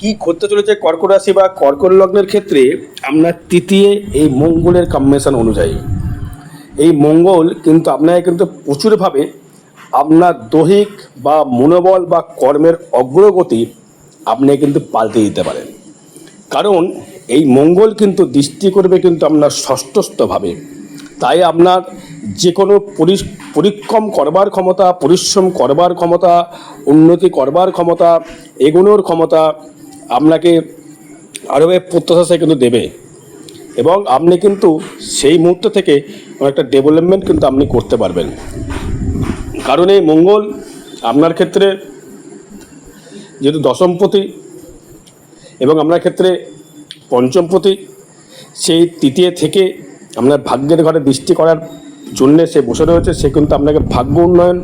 কি করতে চলেছে কর্কট রাশি বা কর্কট লগ্নের ক্ষেত্রে আপনার তৃতীয় এই মঙ্গলের কম্বিনেশন অনুযায়ী। এই মঙ্গল কিন্তু আপনাকে কিন্তু প্রচুরভাবে আপনার দৈহিক বা মনোবল বা কর্মের অগ্রগতি আপনি কিন্তু পাল্টে দিতে পারেন। কারণ এই মঙ্গল কিন্তু দৃষ্টি করবে কিন্তু আপনার ষষ্ঠস্থভাবে। তাই আপনার যে কোনো পরি- পরিক্রম করবার ক্ষমতা, পরিশ্রম করবার ক্ষমতা, উন্নতি করবার ক্ষমতা, এগোনোর ক্ষমতা আপনাকে আরও প্রত্যাশা সে কিন্তু দেবে। এবং আপনি কিন্তু সেই মুহূর্ত থেকে একটা ডেভেলপমেন্ট কিন্তু আপনি করতে পারবেন। কারণ এই মঙ্গল আপনার ক্ষেত্রে যেহেতু দশমপতি এবং আপনার ক্ষেত্রে পঞ্চমপতি, সেই তৃতীয় থেকে আপনার ভাগ্যের ঘরে দৃষ্টি করার জন্যে সে বসে রয়েছে, সে কিন্তু আপনাকে ভাগ্য উন্নয়ন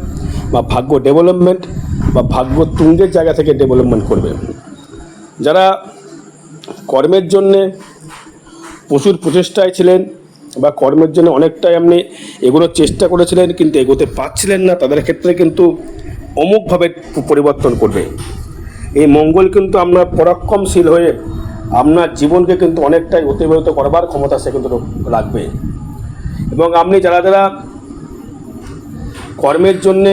বা ভাগ্য ডেভেলপমেন্ট বা ভাগ্য তুঙ্গের জায়গা থেকে ডেভেলপমেন্ট করবে। যারা কর্মের জন্যে প্রচুর প্রচেষ্টায় ছিলেন বা কর্মের জন্য অনেকটাই আপনি এগোনোর চেষ্টা করেছিলেন কিন্তু এগোতে পারছিলেন না, তাদের ক্ষেত্রে কিন্তু অমুকভাবে পরিবর্তন করবে। এই মঙ্গল কিন্তু আপনার পরাক্রমশীল হয়ে আপনার জীবনকে কিন্তু অনেকটাই অতিবাহিত করবার ক্ষমতা সে কিন্তু রাখবে। এবং আপনি যারা যারা কর্মের জন্যে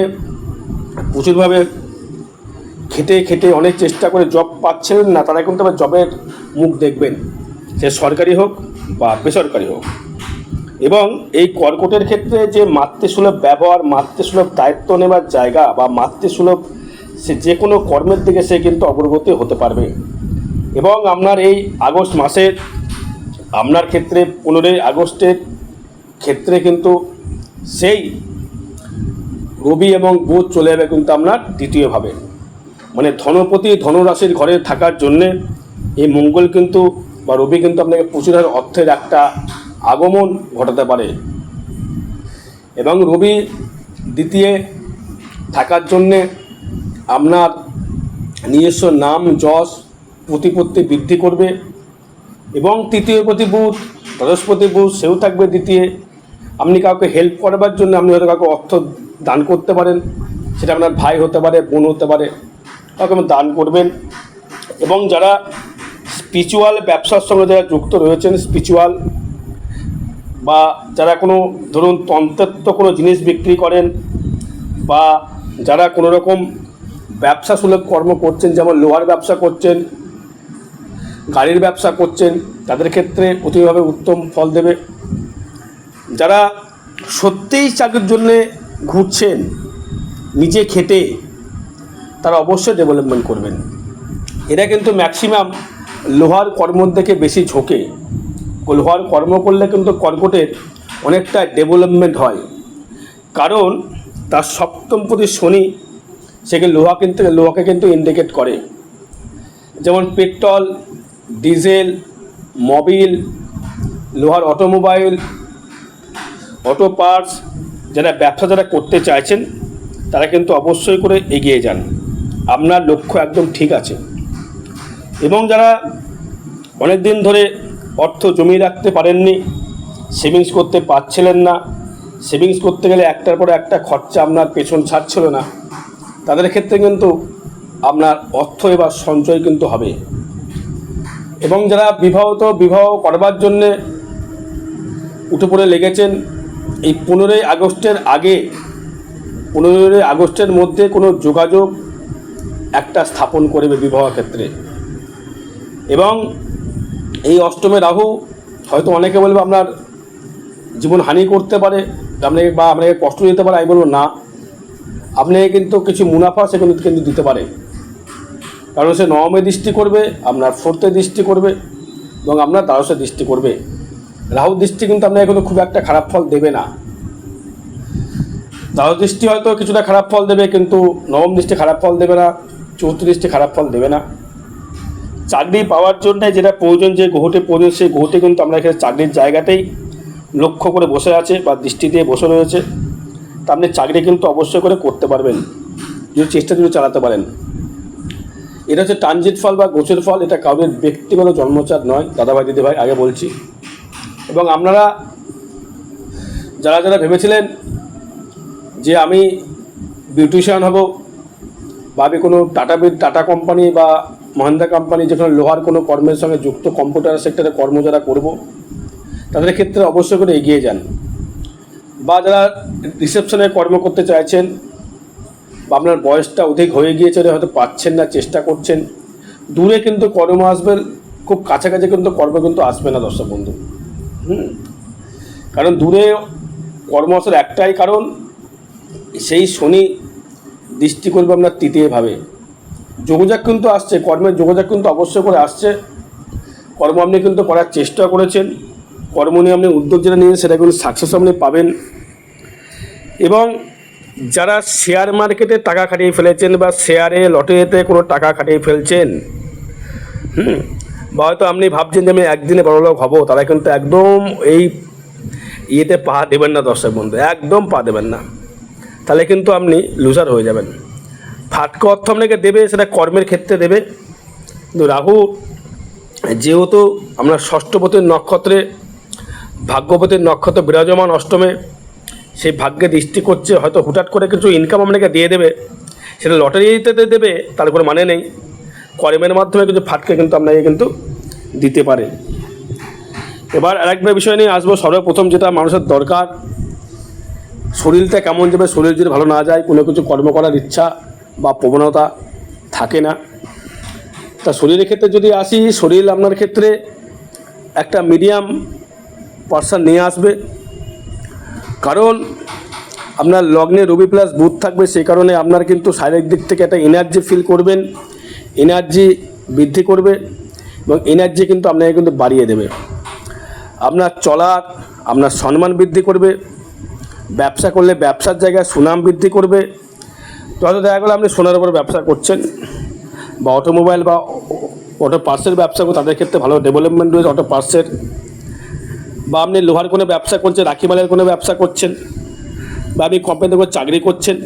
প্রচুরভাবে খেটে খেটে অনেক চেষ্টা করে জব পাচ্ছেন না, তারা কিন্তু আবার জবের মুখ দেখবেন। সে সরকারি হোক বা বেসরকারি হোক। এবং এই কর্কটের ক্ষেত্রে যে মাতৃসুলভ ব্যবহার, মাতৃসুলভ দায়িত্ব নেবার জায়গা বা মাতৃসুলভ সে যে কোনো কর্মের দিকে সে কিন্তু অগ্রগতি হতে পারবে। এবং আপনার এই আগস্ট মাসের, আপনার ক্ষেত্রে পনেরোই আগস্টের ক্ষেত্রে কিন্তু সেই রবি এবং বুধ চলে যাবে কিন্তু আপনার দ্বিতীয়ভাবে। মানে ধনপতি ধনরাশির ঘরে থাকার জন্যে এই মঙ্গল কিন্তু বা রবি কিন্তু আপনাকে প্রচুর অর্থের একটা আগমন ঘটাতে পারে। এবং রবি দ্বিতীয় থাকার জন্যে আপনার নিজস্ব নাম, যশ, প্রতিপত্তি বৃদ্ধি করবে এবং তৃতীয় প্রতি বুধ বৃহস্পতি বুধ সেও থাকবে দ্বিতীয়। আপনি কাউকে হেল্প করবার জন্য আপনি হয়তো কাউকে অর্থ দান করতে পারেন, সেটা আপনার ভাই হতে পারে, বোন হতে পারে। আপনি দান করবেন। এবং যারা স্পিরিচুয়াল ব্যবসার সঙ্গে যারা যুক্ত রয়েছেন স্পিরিচুয়াল বা যারা কোনো, ধরুন, তন্ত্রত্ব কোনো জিনিস বিক্রি করেন, বা যারা কোনো রকম ব্যবসা সুলভ কর্ম করছেন, যেমন লোহার ব্যবসা করছেন, গাড়ির ব্যবসা করছেন, তাদের ক্ষেত্রে অতিভাবে উত্তম ফল দেবে। যারা সত্যিই চাকরির জন্যে ঘুরছেন, নিজে খেটে তারা অবশ্যই ডেভেলপমেন্ট করবেন। এরা কিন্তু ম্যাক্সিমাম লোহার কর্মর দিকে বেশি ঝোঁকে। লোহার কর্ম করলে কিন্তু কর্কটের অনেকটা ডেভেলপমেন্ট হয়। কারণ তার সপ্তম প্রতি শনি সেকে লোহা কিন্তু, লোহাকে কিন্তু ইন্ডিকেট করে। যেমন পেট্রোল, ডিজেল, মোবিল, লোহার অটোমোবাইল, অটো পার্টস, যারা ব্যবসা যারা করতে চাইছেন, তারা কিন্তু অবশ্যই করে এগিয়ে যান। আপনার লক্ষ্য একদম ঠিক আছে। এবং যারা অনেক দিন ধরে অর্থ জমিয়ে রাখতে পারেননি সেভিংস করতে পারছিলেন না সেভিংস করতে গেলে একটার পর একটা খরচা আপনার পেছন ছাড়ছিল না, তাদের ক্ষেত্রে কিন্তু আপনার অর্থ এবার সঞ্চয় কিন্তু হবে। এবং যারা বিবাহত, বিবাহ করবার জন্যে উঠে পড়ে লেগেছেন, এই পনেরোই আগস্টের আগে, পনেরোই আগস্টের মধ্যে কোনো যোগাযোগ একটা স্থাপন করবে বিবাহ ক্ষেত্রে। এবং এই অষ্টমে রাহু, হয়তো অনেকে বলবে আপনার জীবন হানি করতে পারে, আপনাকে বা আপনাকে কষ্ট দিতে পারে, আমি বলব না। আপনাকে কিন্তু কিছু মুনাফা সে কিন্তু দিতে পারে। কারণ সে নবমে দৃষ্টি করবে, আপনার ফোর্থে দৃষ্টি করবে, এবং আপনার দ্বাদশে দৃষ্টি করবে। রাহু দৃষ্টি কিন্তু আপনাকে কিন্তু খুব একটা খারাপ ফল দেবে না। দ্বাদশ দৃষ্টি হয়তো কিছুটা খারাপ ফল দেবে, কিন্তু নবম দৃষ্টি খারাপ ফল দেবে না। চতুর্থ দৃষ্টি খারাপ ফল দেবে না। চাকরি পাওয়ার জন্য যেটা প্রয়োজন যে গ্রহটি প্রয়োজন, সেই গ্রহটি কিন্তু আমরা এখানে চাকরির জায়গাতেই লক্ষ্য করে বসে আছে বা দৃষ্টি দিয়ে বসে রয়েছে। তা আপনি চাকরি কিন্তু অবশ্যই করে করতে পারবেন। যদি চেষ্টা যদি চালাতে পারেন। এটা হচ্ছে ট্রানজিট ফল বা গোছের ফল। এটা কাউরের ব্যক্তিগত জন্মচার নয়। দাদাভাই, দিদিভাই, আগে বলছি। এবং আপনারা যারা যারা ভেবেছিলেন যে আমি বিউটিশিয়ান হব বা আমি কোনো টাটা টাটা কোম্পানি বা মহেন্দ্রা কোম্পানি যেখানে লোহার কোনো কর্মের সঙ্গে যুক্ত কম্পিউটার সেক্টরে কর্ম যারা করব, তাদের ক্ষেত্রে অবশ্যই করে এগিয়ে যান। বা যারা রিসেপশনে কর্ম করতে চাইছেন, বা আপনার বয়সটা অধিক হয়ে গিয়েছে হয়তো পাচ্ছেন না, চেষ্টা করছেন, দূরে কিন্তু কর্ম আসবে, খুব কাছাকাছি কিন্তু কর্ম কিন্তু আসবে না দর্শক বন্ধু। হুম? কারণ দূরে কর্ম আসার একটাই কারণ, সেই শনি দৃষ্টি করবে আপনার তৃতীয়ভাবে যোগাযোগ কিন্তু আসছে কর্মের যোগাযোগ কিন্তু অবশ্যই করে আসছে। কর্ম আপনি কিন্তু করার চেষ্টা করেছেন। কর্ম নিয়ে আপনি উদ্যোগ যেটা নিয়েছেন, সেটা কিন্তু সাকসেস আপনি পাবেন। এবং যারা শেয়ার মার্কেটে টাকা খাটিয়ে ফেলেছেন বা শেয়ারে লটারিতে কোনো টাকা খাটিয়ে ফেলছেন, হুম, বা হয়তো আপনি ভাবছেন যে আমি একদিনে বড়লোক হব, তারা কিন্তু একদম এই ইয়েতে পা দেবেন না দর্শক বন্ধু, একদম পা দেবেন না। তাহলে কিন্তু আপনি লুজার হয়ে যাবেন। ফাটকা অর্থ আপনাকে দেবে, সেটা কর্মের ক্ষেত্রে দেবে। কিন্তু রাহু, যেহেতু আমরা ষষ্ঠপতির নক্ষত্রে, ভাগ্যপতির নক্ষত্র বিরাজমান অষ্টমে, সেই ভাগ্যে দৃষ্টি করছে, হয়তো হুটাট করে কিছু ইনকাম আপনাকে দিয়ে দেবে। সেটা লটারিতে দেবে, তার কোনো মানে নেই। কর্মের মাধ্যমে কিছু ফাটকে কিন্তু আপনাকে কিন্তু দিতে পারে। এবার আরেকটা বিষয় নিয়ে আসব, সর্বপ্রথম যেটা মানুষের দরকার শরীরটা কেমন যাবে, শরীর যদি ভালো না যায়, কোনো কিছু কর্ম করার ইচ্ছা বা প্রবণতা থাকে না। তা শরীরের ক্ষেত্রে যদি আসি, শরীর আপনার ক্ষেত্রে একটা মিডিয়াম পার্সন নিয়ে আসবে। কারণ আপনার লগ্নে রবি প্লাস বুধ থাকবে, সেই কারণে আপনার কিন্তু শারীরিক দিক থেকে একটা এনার্জি ফিল করবেন। এনার্জি বৃদ্ধি করবে এবং এনার্জি কিন্তু আপনাকে কিন্তু বাড়িয়ে দেবে। আপনার চলার, আপনার সম্মান বৃদ্ধি করবে। ব্যবসা করলে ব্যবসার জায়গায় সুনাম বৃদ্ধি করবে। হয়তো দেখা গেলো আপনি সোনার উপর ব্যবসা করছেন বা অটোমোবাইল বা অটো পার্সের ব্যবসা করে তাদের ক্ষেত্রে ভালো ডেভেলপমেন্ট রয়েছে অটো পার্সের বা আপনি লোহার কোনো ব্যবসা করছেন, রাখি মালের কোনো ব্যবসা করছেন, বা আপনি কোম্পানিতে কোনো চাকরি করছেন,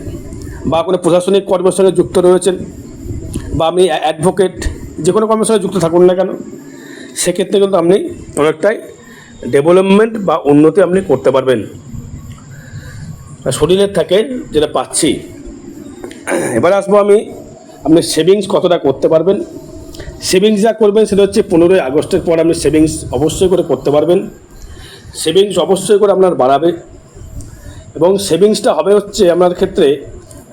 বা কোনো প্রশাসনিক কর্মের সঙ্গে যুক্ত রয়েছেন, বা আপনি অ্যাডভোকেট, যে কোনো কর্মের সঙ্গে যুক্ত থাকুন না কেন, সেক্ষেত্রে কিন্তু আপনি অনেকটাই ডেভেলপমেন্ট বা উন্নতি আপনি করতে পারবেন। শরীরের থেকে যেটা পাচ্ছি। এবার আসব আমি, আপনি সেভিংস কতটা করতে পারবেন? সেভিংস যা করবেন সেটা হচ্ছে পনেরোই আগস্টের পর আপনি সেভিংস অবশ্যই করে করতে পারবেন। সেভিংস অবশ্যই করে আপনার বাড়াবে। এবং সেভিংসটা হবে হচ্ছে আপনার ক্ষেত্রে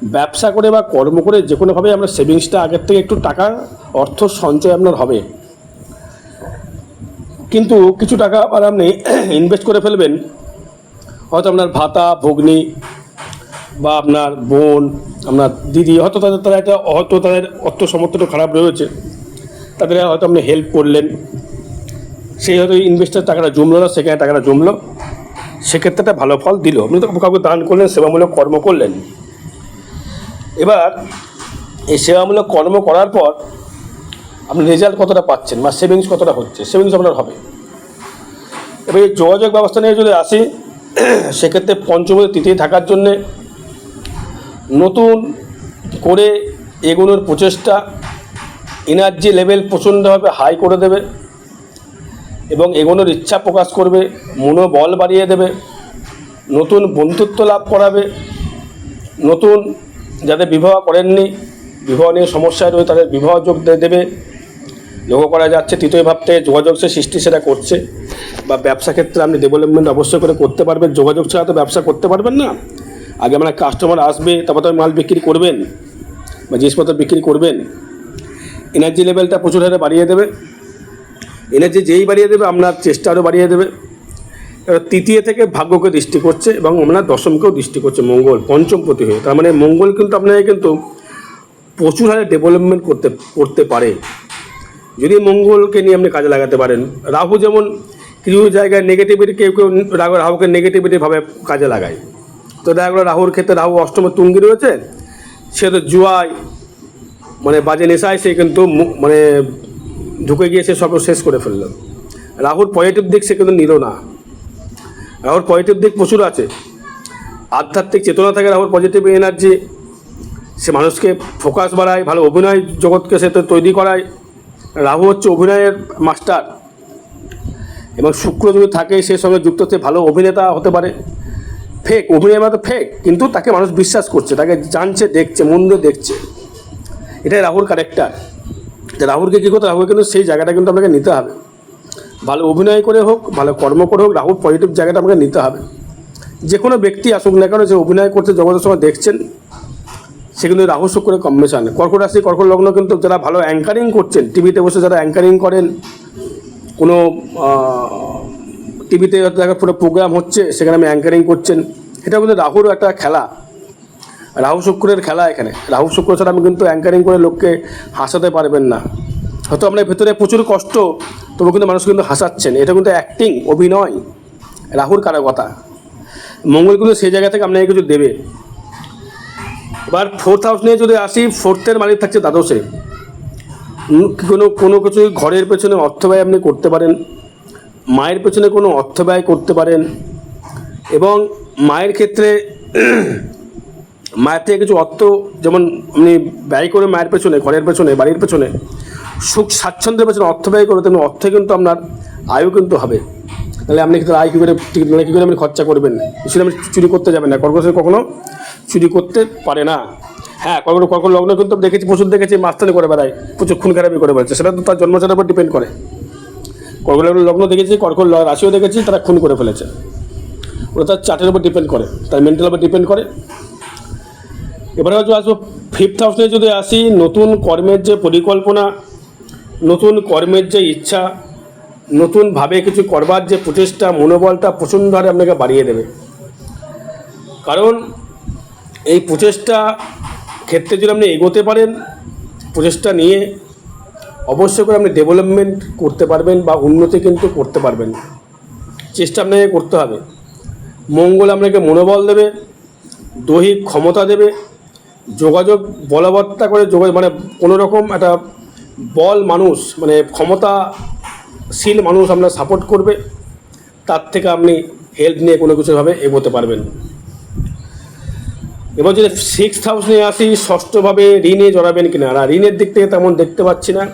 ব্যবসা করে বা কর্ম করে যে কোনোভাবে আপনার সেভিংসটা আগের থেকে একটু টাকা অর্থ সঞ্চয় আপনার হবে। কিন্তু কিছু টাকা আবার আপনি ইনভেস্ট করে ফেলবেন। হয়তো আপনার ভাতা, ভগ্নি বা আপনার বোন, আপনার দিদি, হয়তো তাদের তারা একটা হয়তো তাদের অর্থ সমর্থনটা খারাপ রয়েছে। তাদের হয়তো আপনি হেল্প করলেন। সেই হয়তো ইনভেস্টার টাকাটা জমলো না, সেখানে টাকাটা জমলো। সেক্ষেত্রে একটা ভালো ফল দিল। আপনি তো কাউকে দান করলেন, সেবামূলক কর্ম করলেন। এবার এই সেবামূলক কর্ম করার পর আপনি রেজাল্ট কতটা পাচ্ছেন বা সেভিংস কতটা হচ্ছে? সেভিংস আপনার হবে। এবার এই যোগাযোগ ব্যবস্থা নিয়ে যদি আসি সেক্ষেত্রে পঞ্চমী তৃতীয় থাকার জন্যে নতুন করে এগোনোর প্রচেষ্টা এনার্জি লেভেল প্রচণ্ডভাবে হাই করে দেবে এবং এগোনোর ইচ্ছা প্রকাশ করবে, মনোবল বাড়িয়ে দেবে, নতুন বন্ধুত্ব লাভ করাবে, নতুন যাদের বিবাহ করেননি, বিবাহ নিয়ে সমস্যায় রয়েছে তাদের বিবাহ যোগ দেবে। লক্ষ্য করা যাচ্ছে তৃতীয় ভাবতে যোগাযোগ সে সৃষ্টি সেটা করছে। বা ব্যবসা ক্ষেত্রে আপনি ডেভেলপমেন্ট অবশ্যই করে করতে পারবেন। যোগাযোগ ছাড়া তো ব্যবসা করতে পারবেন না। আগে আপনার কাস্টমার আসবে, তারপর তো মাল বিক্রি করবেন বা জিনিসপত্র বিক্রি করবেন। এনার্জি লেভেলটা প্রচুর হারে বাড়িয়ে দেবে। এনার্জি যেই বাড়িয়ে দেবে, আপনার চেষ্টা আরও বাড়িয়ে দেবে। তৃতীয় থেকে ভাগ্যকে দৃষ্টি করছে এবং আপনার দশমকেও দৃষ্টি করছে, মঙ্গল, পঞ্চমপতি হয়ে। তার মানে মঙ্গল কিন্তু আপনাকে কিন্তু প্রচুর হারে ডেভেলপমেন্ট করতে করতে পারে। যদি মঙ্গলকে নিয়ে আপনি কাজে লাগাতে পারেন, রাহু যেমন কিছু জায়গায় নেগেটিভিটি কেউ কেউ রাহু রাহুকে নেগেটিভিটিভাবে কাজে লাগায়। তো দেখা গেলো রাহুর ক্ষেত্রে রাহু অষ্টমের তুঙ্গি রয়েছে, সে তো জুয়ায় মানে বাজে নেশায় সে কিন্তু মানে ঢুকে গিয়ে সে সব শেষ করে ফেলল। রাহুর পজিটিভ দিক সে কিন্তু নিল না। রাহুর পজিটিভ দিক প্রচুর আছে। আধ্যাত্মিক চেতনা থাকে রাহুর পজিটিভ এনার্জি সে মানুষকে ফোকাস বাড়ায়, ভালো অভিনয় জগৎকে সে তৈরি করায়। রাহু হচ্ছে অভিনয়ের মাস্টার এবং শুক্র যদি থাকে সে সঙ্গে যুক্ত হচ্ছে ভালো অভিনেতা হতে পারে। ফেক অভিনয় মানে ফেক কিন্তু তাকে মানুষ বিশ্বাস করছে, তাকে জানছে, দেখছে, মন দিয়ে দেখছে। এটাই রাহুর ক্যারেক্টার তো রাহুলকে কী করতে রাহুল কিন্তু সেই জায়গাটা কিন্তু আপনাকে নিতে হবে। ভালো অভিনয় করে হোক, ভালো কর্ম করে হোক, রাহুল পজিটিভ জায়গাটা আপনাকে নিতে হবে। যে কোনো ব্যক্তি আসুক না কেন, যে অভিনয় করতে জগতের সময় দেখছেন সে কিন্তু রাহু শুক্রের কম্বিনেশন কর্কট রাশি, কর্কট লগ্ন কিন্তু যারা ভালো অ্যাঙ্কারিং করছেন টিভিতে বসে যারা অ্যাঙ্কারিং করেন, কোনো টিভিতে পুরো প্রোগ্রাম হচ্ছে, সেখানে আমি অ্যাঙ্কারিং করছেন। এটা কিন্তু রাহুর একটা খেলা। রাহু শুক্রের খেলা এখানে। রাহু শুক্র ছাড়া আমি কিন্তু অ্যাঙ্কারিং করে লোককে হাসাতে পারবেন না। হয়তো আপনার ভেতরে প্রচুর কষ্ট, তবু কিন্তু মানুষ কিন্তু হাসাচ্ছেন। এটা কিন্তু অ্যাক্টিং অভিনয়, রাহুর কারকতা। মঙ্গল কিন্তু সেই জায়গা থেকে আপনাকে কিছু দেবে। এবার ফোর্থ হাউস নিয়ে যদি আসি ফোর্থের মালিক থাকছে দ্বাদশে। কোনো কোনো কিছু ঘরের পেছনে অর্থ ব্যয় আপনি করতে পারেন, মায়ের পেছনে কোনো অর্থ ব্যয় করতে পারেন এবং মায়ের ক্ষেত্রে মায়ের থেকে কিছু অর্থ যেমন আপনি ব্যয় করে মায়ের পেছনে, ঘরের পেছনে, বাড়ির পেছনে, সুখ, স্বাচ্ছন্দ্যের পেছনে অর্থ ব্যয় করে, তেমন অর্থে কিন্তু আপনার আয়ও কিন্তু হবে। তাহলে আপনি কিন্তু আয় কী করে কী করে আপনি খরচা করবেন? নিশ্চয়ই আপনি চুরি করতে যাবেন না কর্কট কখনো চুরি করতে পারে না। হ্যাঁ কখনো কর্কট লগ্ন কিন্তু দেখেছি প্রচুর দেখেছি মাস্তানি করে বেড়ায়, প্রচুর খুন খারাপি করে বেড়াচ্ছে, সেটা তো তার জন্মচারের উপর ডিপেন্ড করে। কর্কট লগ্ন দেখেছি কর্কট রাশিও দেখেছি, তারা খুন করে ফেলেছে। ওটা তার চার্টের উপর ডিপেন্ড করে, তার মেন্টাল উপর ডিপেন্ড করে। এবারে হচ্ছে আসব ফিফথ হাউসে যদি আসি, নতুন কর্মের যে পরিকল্পনা, নতুন কর্মের যে ইচ্ছা নতুনভাবে কিছু করবার যে প্রচেষ্টা, মনোবলটা প্রচণ্ড হারে আপনাকে বাড়িয়ে দেবে। কারণ এই প্রচেষ্টা ক্ষেত্রে যদি আপনি এগোতে পারেন, প্রচেষ্টা নিয়ে অবশ্যই করে আপনি ডেভেলপমেন্ট করতে পারবেন বা উন্নতি কিন্তু করতে পারবেন। চেষ্টা আপনাকে করতে হবে। মঙ্গল আপনাকে মনোবল দেবে দৈহিক ক্ষমতা দেবে, যোগাযোগ বলবত্তা করে যোগাযোগ মানে কোনো রকম একটা বল মানুষ মানে ক্ষমতাশীল মানুষ আপনার সাপোর্ট করবে, তার থেকে আপনি হেল্প নিয়ে কোনো কিছুভাবে এগোতে পারবেন। এবার যদি সিক্স হাউস নিয়ে আসি, ষষ্ঠভাবে ঋণে জড়াবেন কিনা? না ঋণের দিক থেকে তেমন দেখতে পাচ্ছি না।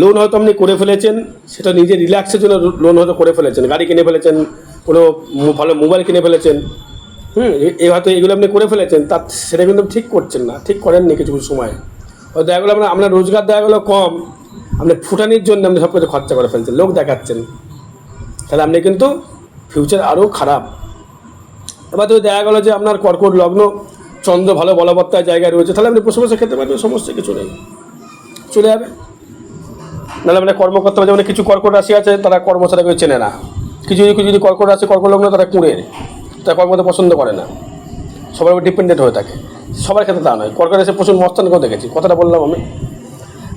লোন হয়তো আপনি করে ফেলেছেন, সেটা নিজের রিল্যাক্সের জন্য লোন হয়তো করে ফেলেছেন, গাড়ি কিনে ফেলেছেন, কোনো ভালো মোবাইল কিনে ফেলেছেন। হুম এই হয়তো এগুলো আপনি করে ফেলেছেন তার সেটা কিন্তু ঠিক করছেন না, ঠিক করেননি কিছু কিছু সময়। হয়তো দেখা গেলো আপনার আপনার রোজগার দেখা গেলো কম, আপনি ফুটানির জন্য আপনি সব কিছু খরচা করে ফেলছেন, লোক দেখাচ্ছেন। তাহলে আপনি কিন্তু ফিউচার আরও খারাপ। এবার যদি দেখা গেলো যে আপনার কর্কট লগ্ন, চন্দ্র ভালো বলবত্তার জায়গায় রয়েছে, তাহলে আপনি বসে বসে খেতে পারবেন সমস্যা কিছু নেই। চলে যাবে। নাহলে মানে কর্মকর্তা যেমন কিছু কর্কট রাশি আছে, তারা কর্ম ছাড়া কেউ চেনে না। কিছু কিছু যদি কর্কট রাশি, কর্কট লগ্ন তারা কুঁড়ে। তারা কর্মতে পছন্দ করে না। সবার উপর ডিপেন্ডেন্ট হয়ে থাকে। সবার ক্ষেত্রে তা নয়। কর্কট রাশি প্রচুর মস্তান করে দেখেছি, কথাটা বললাম আমি।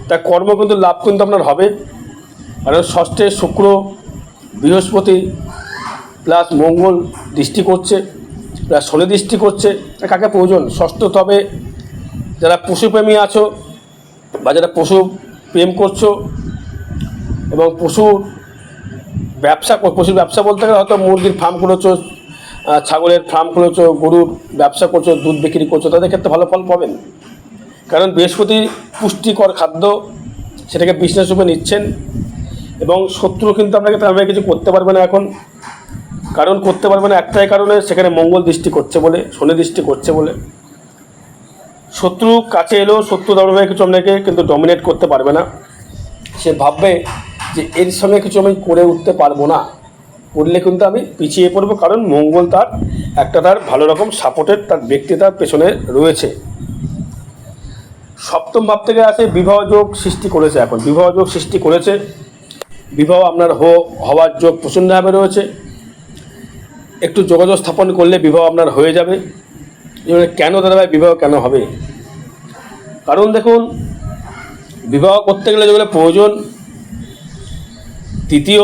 তা কর্ম কিন্তু লাভ কিন্তু আপনার হবে। কারণ ষষ্ঠে শুক্র, বৃহস্পতি, প্লাস মঙ্গল দৃষ্টি করছে। প্লাস শনি দৃষ্টি করছে, কাকে প্রয়োজন? ষষ্ঠ তবে যারা পশুপ্রেমী আছো বা যারা পশু প্রেম করছ এবং পশু ব্যবসা পশুর ব্যবসা বলতে গেলে হয়তো মুরগির ফার্ম খুলেছো ছাগলের ফার্ম খুলেছো, গরুর ব্যবসা করছ, দুধ বিক্রি করছ, তাদের ক্ষেত্রে ভালো ফল পাবেন। কারণ বৃহস্পতি পুষ্টিকর খাদ্য সেটাকে বিজনেস রূপে নিচ্ছেন এবং শত্রু কিন্তু আপনাকে তেমন কিছু করতে পারবে না এখন। কারণ করতে পারবে না, একটাই কারণে সেখানে মঙ্গল দৃষ্টি করছে বলে, শনি দৃষ্টি করছে বলে। শত্রু কাছে এলেও শত্রু তেমনভাবে কিছু আপনাকে কিন্তু ডমিনেট করতে পারবে না। সে ভাববে যে এর সঙ্গে কিছু আমি করে উঠতে পারব না। করলে কিন্তু আমি পিছিয়ে পড়ব, কারণ মঙ্গল তার একটা তার ভালো রকম সাপোর্টের তার ব্যক্তি তার পেছনে রয়েছে। সপ্তম ভাব থেকে আসে বিবাহ যোগ সৃষ্টি করেছে এখন। বিবাহ যোগ সৃষ্টি করেছে। বিবাহ আপনার হওয়ার যোগ প্রচণ্ডভাবে রয়েছে। একটু যোগাযোগ স্থাপন করলে বিবাহ আপনার হয়ে যাবে। কেন দাদা ভাই বিবাহ কেন হবে? কারণ দেখুন, বিবাহ করতে গেলে যেগুলো প্রয়োজন, তৃতীয়,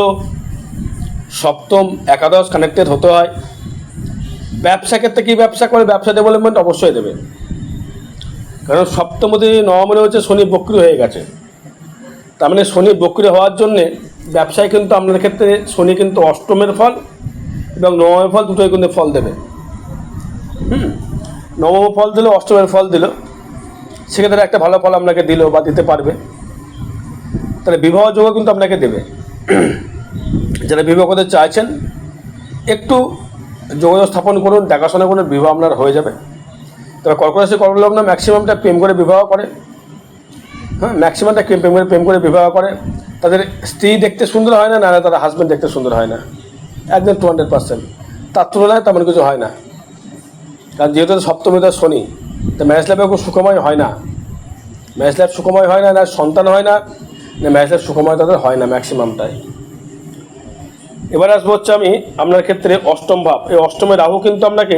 সপ্তম, একাদশ কানেক্টেড হতে হয়। ব্যবসা ক্ষেত্রে কী ব্যবসা করে? ব্যবসা ডেভেলপমেন্ট অবশ্যই দেবে। কারণ সপ্তম সপ্তমতি নবমনে হচ্ছে শনি বক্রি হয়ে গেছে। তার মানে শনি বক্রি হওয়ার জন্যে ব্যবসায় কিন্তু আপনার ক্ষেত্রে শনি কিন্তু অষ্টমের ফল এবং নবমের ফল দুটোই কিন্তু ফল দেবে। হুম? নবম ফল দিল অষ্টমের ফল দিল। সেক্ষেত্রে একটা ভালো ফল আপনাকে দিল বা দিতে পারবে। তাহলে বিবাহ যোগও কিন্তু আপনাকে দেবে। যারা বিবাহ করতে চাইছেন, একটু যোগাযোগ স্থাপন করুন, দেখাশোনা করুন, বিবাহ আপনার হয়ে যাবে। তবে কর্কট রাশি কর্কট লগ্ন ম্যাক্সিমামটা প্রেম করে বিবাহ করে। হ্যাঁ ম্যাক্সিমামটা প্রেম করে প্রেম করে বিবাহ করে। তাদের স্ত্রী দেখতে সুন্দর হয় না না তাদের হাজব্যান্ড দেখতে সুন্দর হয় না। একদম টু হান্ড্রেড পার্সেন্ট তার তুলনায় তেমন কিছু হয় না। কারণ যেহেতু সপ্তমী তার শনি, তো ম্যারেজ লাইফে খুব সুখময় হয় না। ম্যারেজ লাইফ সুখময় হয় না না সন্তান হয় না না ম্যারেজ লাইফ সুখময় তাদের হয় না ম্যাক্সিমামটাই এবার আসব হচ্ছে আমি আপনার ক্ষেত্রে অষ্টম ভাব। এই অষ্টমে রাহু কিন্তু আপনাকে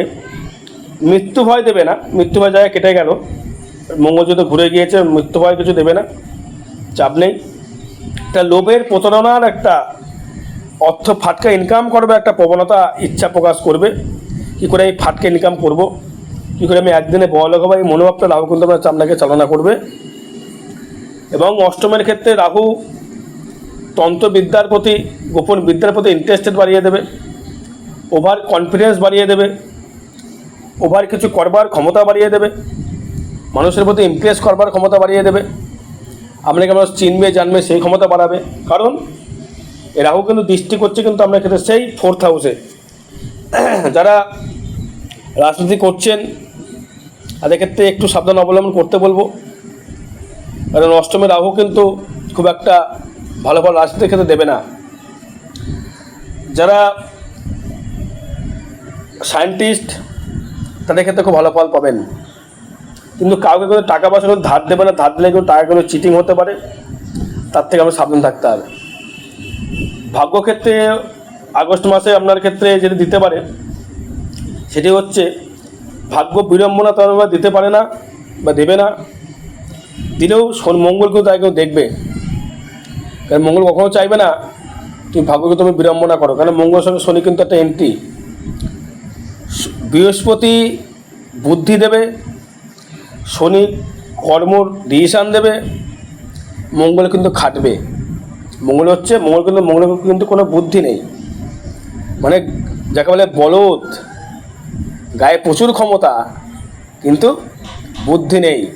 মৃত্যু ভয় দেবে না। মৃত্যু ভয় জায়গায় কেটে গেল। মঙ্গল যদি ঘুরে গিয়েছে, মৃত্যু ভয় কিছু দেবে না। চাপ নেই। একটা লোভের প্রতারণার একটা অর্থ ফাটকা ইনকাম করবে একটা প্রবণতা ইচ্ছা প্রকাশ করবে। কী করে আমি ফাটকা ইনকাম করব? কী করে আমি একদিনে বড় লোক হব? এই মনোভাবটা রাহু কিন্তু আপনাকে চালনা করবে। এবং অষ্টমের ক্ষেত্রে রাহু তন্ত্রবিদ্যার প্রতি, গোপন বিদ্যার প্রতি ইন্টারেস্টেড বাড়িয়ে দেবে। ওভার কনফিডেন্স বাড়িয়ে দেবে। ওভার কিছু করবার ক্ষমতা বাড়িয়ে দেবে। মানুষের প্রতি ইমপ্রেস করবার ক্ষমতা বাড়িয়ে দেবে। আপনাকে মানুষ চিনবে, জানবে, সেই ক্ষমতা বাড়াবে। কারণ এ রাহু কিন্তু দৃষ্টি করছে কিন্তু আপনার ক্ষেত্রে সেই ফোর্থ হাউসে যারা রাজনীতি করছেন, তাদের ক্ষেত্রে একটু সাবধান অবলম্বন করতে বলব। কারণ অষ্টমী রাহু কিন্তু খুব একটা ভালো ফল রাজনীতির ক্ষেত্রে দেবে না। যারা সায়েন্টিস্ট তাদের ক্ষেত্রে খুব ভালো ফল পাবেন। কিন্তু কাউকে কোনো টাকা পয়সা কোনো ধার দেবে না, ধার দিলে কিন্তু টাকা কোনো চিটিং হতে পারে। তার থেকে আমরা সাবধান থাকতে হবে। ভাগ্যক্ষেত্রে আগস্ট মাসে আপনার ক্ষেত্রে যেটি দিতে পারে, সেটি হচ্ছে ভাগ্য বিড়ম্বনা তারা দিতে পারে না বা দেবে না। দিলেও শনি, মঙ্গল কিন্তু তাই কেউ দেখবে। কারণ মঙ্গল কখনও চাইবে না তুমি ভাগ্যকে তুমি বিড়ম্বনা করো। কারণ মঙ্গল সঙ্গে শনি কিন্তু একটা এন্ট্রি বৃহস্পতি বুদ্ধি দেবে, শনি কর্মর ডিসিশান দেবে, মঙ্গল কিন্তু খাটবে। মঙ্গল হচ্ছে, মঙ্গল কিন্তু মঙ্গল কিন্তু কোনো বুদ্ধি নেই। মানে যাকে বলে বলদ, গায়ে প্রচুর ক্ষমতা, কিন্তু বুদ্ধি নেই।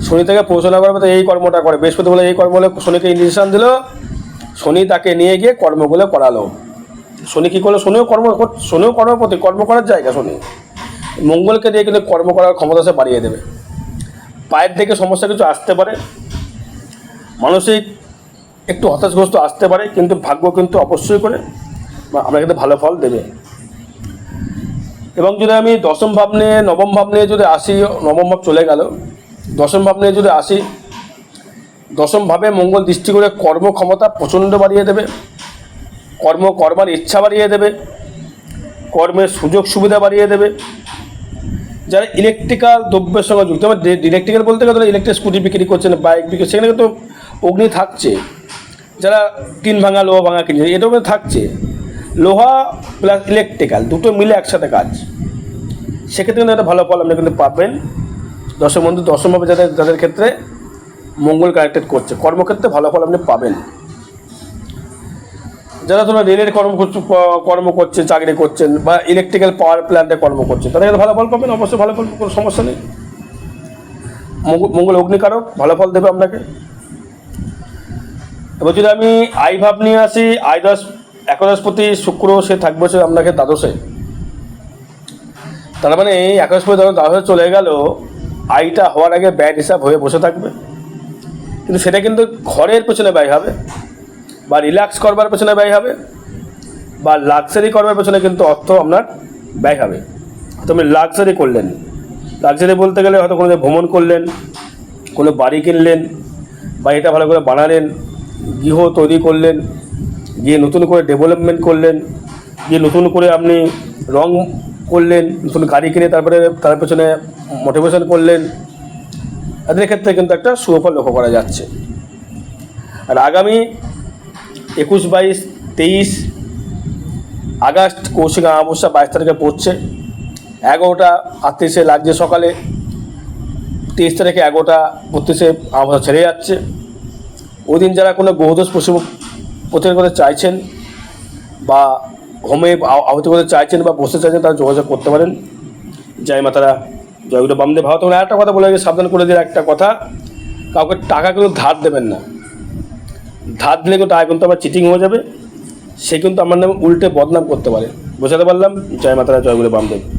শনি থেকে পৌঁছানো করবে তো এই কর্মটা করে। বৃহস্পতি বলে এই কর্ম হলে শনিকে ইঞ্জেকশন দিল, শনি তাকে নিয়ে গিয়ে কর্মগুলো করালো। শনি কী করল? শনিও কর্ম কর- শনিও কর্মপতি, কর্ম করার জায়গা শনি। মঙ্গলকে দিয়ে কিন্তু কর্ম করার ক্ষমতা সে বাড়িয়ে দেবে। পায়ের থেকে সমস্যা কিছু আসতে পারে। মানসিক একটু হতাশগ্রস্ত আসতে পারে, কিন্তু ভাগ্য কিন্তু অবশ্যই করে আমরা কিন্তু ভালো ফল দেবে। এবং যদি আমি দশম ভাব নিয়ে, নবম ভাব নিয়ে যদি আসি, নবম ভাব চলে গেল, দশম ভাব নিয়ে যদি আসি, দশম ভাবে মঙ্গল দৃষ্টি করে কর্মক্ষমতা প্রচণ্ড বাড়িয়ে দেবে, কর্ম করবার ইচ্ছা বাড়িয়ে দেবে, কর্মের সুযোগ সুবিধা বাড়িয়ে দেবে। যারা ইলেকট্রিক্যাল দ্রব্যের সঙ্গে যুক্ত ইলেকট্রিক্যাল বলতে গেলে ইলেকট্রিক স্কুটি বিক্রি করছেন বাইক বিক্রি সেখানে কিন্তু অগ্নি থাকছে। যারা টিন ভাঙা, লোহা ভাঙা কিনছে কিন্তু থাকছে। লোহা প্লাস ইলেকট্রিক্যাল দুটো মিলে একসাথে কাজ। সেক্ষেত্রে কিন্তু একটা ভালো ফল আপনি কিন্তু পাবেন। দশম বন্ধু দশমভাবে যাদের যাদের ক্ষেত্রে মঙ্গল কানেক্টেড করছে। কর্মক্ষেত্রে ভালো ফল আপনি পাবেন। যারা ধরো রেলের কর্ম কর্ম করছেন চাকরি করছেন, বা ইলেকট্রিক্যাল পাওয়ার প্ল্যান্টে কর্ম করছেন, তাদের ভালো ফল পাবেন? অবশ্যই ভালো ফল, কোনো সমস্যা নেই। মঙ্গল অগ্নিকারক, ভালো ফল দেবে আপনাকে। এবার যদি আমি আই ভাব নিয়ে আসি, আই দশ, একাদশপতি শুক্র, সে থাকবে সে আপনাকে দ্বাদশে। তার মানে এই একাদশপতি যখন দ্বাদশে চলে গেল, আইটা হওয়ার আগে ব্যাড হিসাব হয়ে বসে থাকবে। কিন্তু সেটা কিন্তু ঘরের পেছনে ব্যয় হবে, বা রিল্যাক্স করবার পেছনে ব্যয় হবে, বা লাক্সারি করবার পেছনে কিন্তু অর্থ আপনার ব্যয় হবে। তুমি লাক্সারি করলেন। লাক্সারি বলতে গেলে হয়তো কোনো ভ্রমণ করলেন, কোনো বাড়ি কিনলেন, বাড়িটা ভালো করে বানালেন গৃহ তৈরি করলেন, গিয়ে নতুন করে ডেভেলপমেন্ট করলেন, গিয়ে নতুন করে আপনি রং করলেন, নতুন গাড়ি কিনে তারপরে তার পেছনে মোটিভেশন করলেন। তাদের ক্ষেত্রে কিন্তু একটা সুফল লক্ষ্য করা যাচ্ছে। আর আগামী একুশ, বাইশ, তেইশ আগস্ট কৌশিক অমাবস্যা বাইশ তারিখে পড়ছে। এগারোটা আটত্রিশে লাগছে সকালে, তেইশ তারিখে এগারোটা বত্রিশে অমাবস্যা ছেড়ে যাচ্ছে। ওই দিন যারা কোনো গ্রহদোষ পশু প্রতিকার করতে চাইছেন বা হোমে আহ- আহুতি করতে চাইছেন বা বসতে চাইছেন, তারা যোগাযোগ করতে পারেন। জয় মাতারা জয়গুলো বামদেব। ভারত এবং একটা কথা বলে সাবধান করে দিয়ে একটা কথা। কাউকে টাকা কিন্তু ধার দেবেন না। ধার দিলে কিন্তু টাকা কিন্তু আবার চিটিং হয়ে যাবে। সে কিন্তু আমার নামে উল্টে বদনাম করতে পারে। বোঝাতে পারলাম? জয় মাতারা জয়গুলো বামদেব।